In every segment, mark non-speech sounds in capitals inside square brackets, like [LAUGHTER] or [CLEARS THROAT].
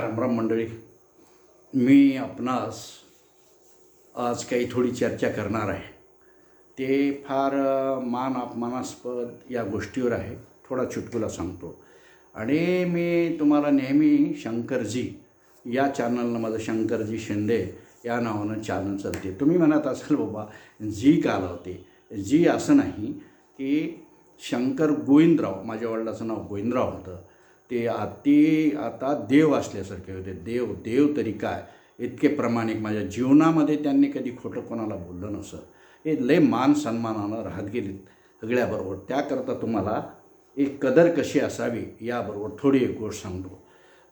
रामराम मंडळी मी आपणास आज काही थोडी चर्चा करणार आहे. ते फार मान अपमानास्पद या गोष्टीवर आहे थोडा चुटकुला सांगतो. आणि मी तुम्हाला नेहमी शंकरजी या चॅनलनं माझं शंकरजी शिंदे या नावानं चॅनल चालते. तुम्ही म्हणत असाल बाबा जी का लावते जी असं नाही की शंकर गोविंदराव माझ्या वडिलाचं नाव गोविंदराव होतं. ते अति आता देव असल्यासारखे होते. देव देव तरी काय? इतके प्रमाणिक माझ्या जीवनामध्ये त्यांनी कधी खोटं कोणाला बोललं नसं. हे लय मान सन्मानानं राहत गेलीत सगळ्याबरोबर. त्याकरता तुम्हाला एक कदर कशी असावी याबरोबर थोडी एक गोष्ट सांगतो.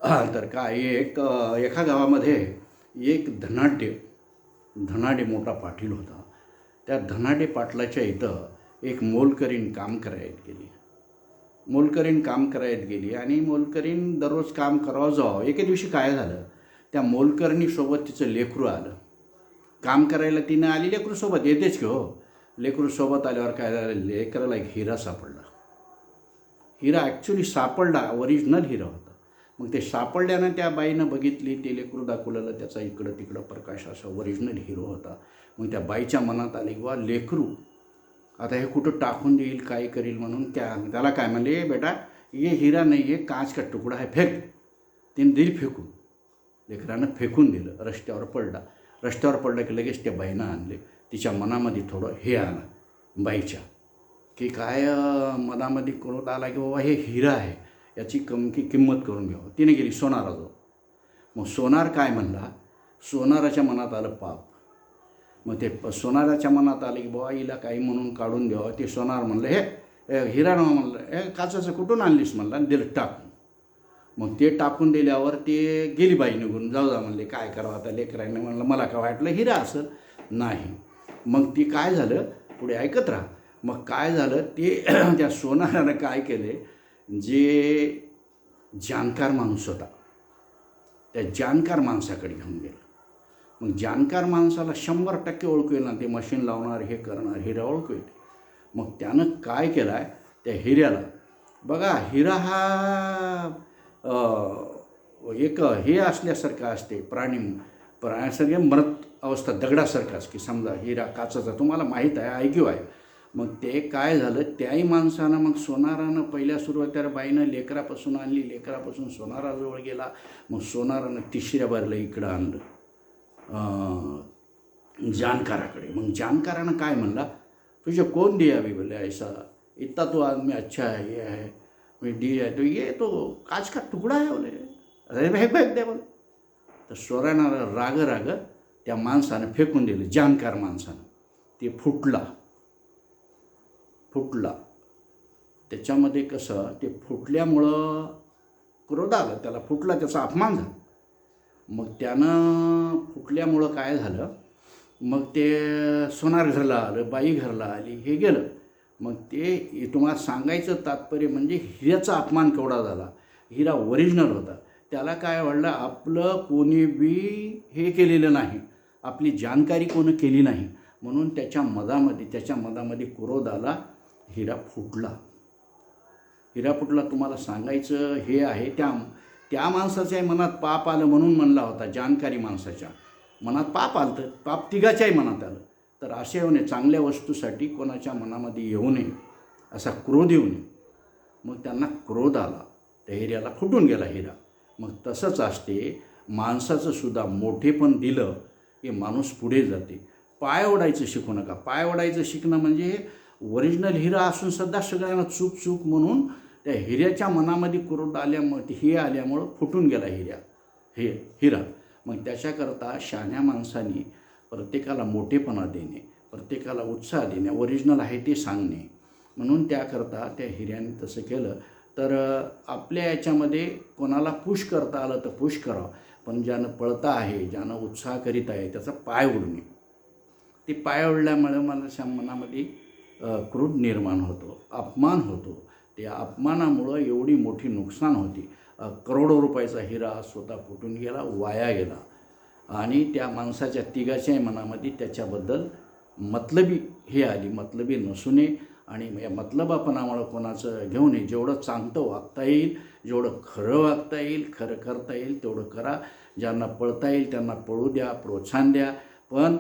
[CLEARS THROAT] तर काय एक एका गावामध्ये एक धनाढ्य धनाढ्य मोठा पाटील होता. त्या धनाढ्य पाटलाच्या इथं एक मोलकरीण काम करायला गेली. मोलकरीण काम करायत गेली आणि मोलकरीण दररोज काम करावं जावं. एके दिवशी काय झालं? त्या मोलकरणीसोबत तिचं लेकरू आलं. काम करायला तिनं आली लेकरूसोबत. येतेच की हो. लेकरूसोबत आल्यावर काय झालं? लेकराला एक हिरा सापडला. हिरा ॲक्च्युली सापडला. ओरिजिनल हिरा होता. मग ते सापडल्यानं त्या बाईनं बघितली ते लेकरू दाखवलेलं त्याचा इकडं तिकडं प्रकाश असा ओरिजिनल हिरो होता. मग त्या बाईच्या मनात आली की वा लेकरू आता हे कुठं टाकून देईल काय करील म्हणून त्या त्याला काय म्हणले बेटा ये हिरा नाही आहे काच का तुकडा आहे फेक. तिने दिली फेकून. लेकरानं फेकून दिलं रस्त्यावर पडला. रस्त्यावर पडला की लगेच त्या बाईनं आणले. तिच्या मनामध्ये थोडं हे आलं बाईच्या की काय मनामध्ये क्रोध आला की बाबा हे हिरा आहे याची कम की किंमत करून घ्यावं. तिने गेली सोनाराजवळ. मग सोनार काय म्हणला? सोनाराच्या मनात आलं पाप. मग ते प- सोनाराच्या मनात आले की बाबा हिला काही म्हणून काढून द्यावं. ते सोनार म्हणलं हे हिराणा हिरा म्हणलं हे काचाचं कुठून आणलीस? म्हणलं आणि दिलं टाकून. मग ते टाकून दिल्यावर ते गेली बाई निघून. जाऊ जा म्हणले काय करावं आता लेकराने? म्हणलं मला काय वाटलं हिरा असं? नाही. मग ती काय झालं पुढे ऐकत राहा. मग काय झालं ते [CLEARS THROAT] त्या सोनारानं काय केले जे जाणकार माणूस होता त्या जाणकार माणसाकडे घेऊन गेले. मग जाणकार माणसाला शंभर टक्के ओळखू येईल ना ते मशीन लावणार हे करणार हिरा ओळखू येते. मग त्यानं काय केलं आहे त्या हिऱ्याला बघा हिरा हा एक हे असल्यासारखं असते प्राणी प्राण्यासारखे मरत अवस्था दगडासारखाच की समजा हिरा काचाचा तुम्हाला माहीत आहे ऐक्यू आहे. मग ते काय झालं? त्याही माणसानं मग सोनारानं पहिल्या सुरुवातीला बाईनं लेकरापासून आणली लेकरापासून सोनाराजवळ गेला. मग सोनारानं तिसऱ्या बारला इकडं आणलं. जानकाराकडे. मग जानकारानं काय म्हणला? तुझे कोण दियावी बोले ऐसा इतना तो आदमी अच्छा है ये है मी डी आहे तो ये तो काच का तुकडा आहे बोले. अरे भाई भाई दे बोले. तर स्वरानं राग राग त्या माणसानं फेकून दिलं जानकार माणसानं. ते फुटला. फुटला. त्याच्यामध्ये कसं ते फुटल्यामुळं क्रोध आलं. त्याला फुटला त्याचा अपमान झाला. मग त्यानं फुटल्यामुळं काय झालं मग ते सोनार घरला आलं बाई घरला आली हे गेलं. मग ते तुम्हाला सांगायचं तात्पर्य म्हणजे हिऱ्याचा अपमान केवढा झाला. हिरा ओरिजिनल होता. त्याला काय वाटलं आपलं कोणी बी हे केलेलं नाही. आपली जानकारी कोणी केली नाही. म्हणून त्याच्या मधामध्ये त्याच्या मधामध्ये क्रोध आला हिरा फुटला. हिरा फुटला तुम्हाला सांगायचं हे आहे त्या त्या माणसाच्याही मनात पाप आलं म्हणून म्हणला होता जानकारी माणसाच्या. मनात पाप आलं तर पाप तिघाच्याही मनात आलं. तर असे येऊ नये चांगल्या वस्तूसाठी कोणाच्या मनामध्ये येऊ नये असा क्रोध येऊ नये. मग त्यांना क्रोध आला. त्या हिऱ्याला फुटून गेला हिरा. मग तसंच असते माणसाचं सुद्धा मोठेपण दिलं की माणूस पुढे जाते. पाय ओढायचं शिकू नका. पाय ओढायचं शिकणं म्हणजे ओरिजिनल हिरा असून सध्या सगळ्यांना चूक चूक म्हणून त्या हिऱ्याच्या मनामध्ये क्रोध आल्यामुळे हे आल्यामुळं फुटून गेला हिऱ्या. हे हिरा. मग त्याच्याकरता शहाण्या माणसाने प्रत्येकाला मोठेपणा देणे प्रत्येकाला उत्साह देणे ओरिजिनल आहे ते सांगणे. म्हणून त्याकरता त्या हिऱ्याने तसं केलं. तर आपल्या याच्यामध्ये कोणाला पुश करता आलं तर पुश करावं पण ज्यानं पळता आहे ज्यानं उत्साह करीत आहे त्याचा पाय उडणे ते पाय उडल्यामुळे मला मनामध्ये क्रूड निर्माण होतो अपमान होतो. त्या अपमानामुळं एवढी मोठी नुकसान होती. करोडो रुपयाचा हिरा स्वतः फुटून गेला वाया गेला. आणि त्या माणसाच्या तिघाच्याही मनामध्ये त्याच्याबद्दल मतलबी हे आली मतलबी नसूने आणि या मतलबापणामुळं कोणाचं घेऊ नये. जेवढं चांगलं वागता येईल जेवढं खरं वागता येईल खरं करता येईल तेवढं करा. ज्यांना पळता येईल त्यांना पळू द्या प्रोत्साहन द्या. पण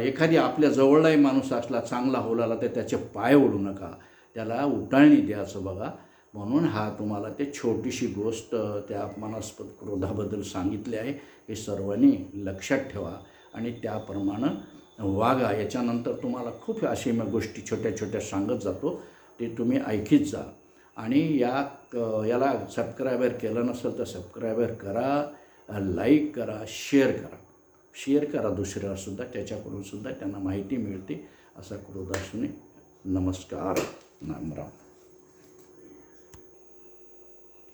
एखादी आपल्या जवळलाही माणूस असला चांगला होलाला तर त्याचे पाय ओढू नका. त्याला उटाळणी द्या असं बघा. म्हणून हा तुम्हाला ते छोटीशी गोष्ट त्या अपमानास्पद क्रोधाबद्दल सांगितली आहे. हे सर्वांनी लक्षात ठेवा आणि त्याप्रमाणे वागा. याच्यानंतर तुम्हाला खूप अशी मग गोष्टी छोट्या छोट्या सांगत जातो. ते तुम्ही ऐकीत जा. आणि या क- याला सबस्क्रायबर केलं नसेल तर सबस्क्रायबर करा लाईक करा शेअर करा. शेअर करा दुसऱ्यालासुद्धा त्याच्याकडूनसुद्धा त्यांना माहिती मिळते. असा क्रोधासून नमस्कार. нам рано.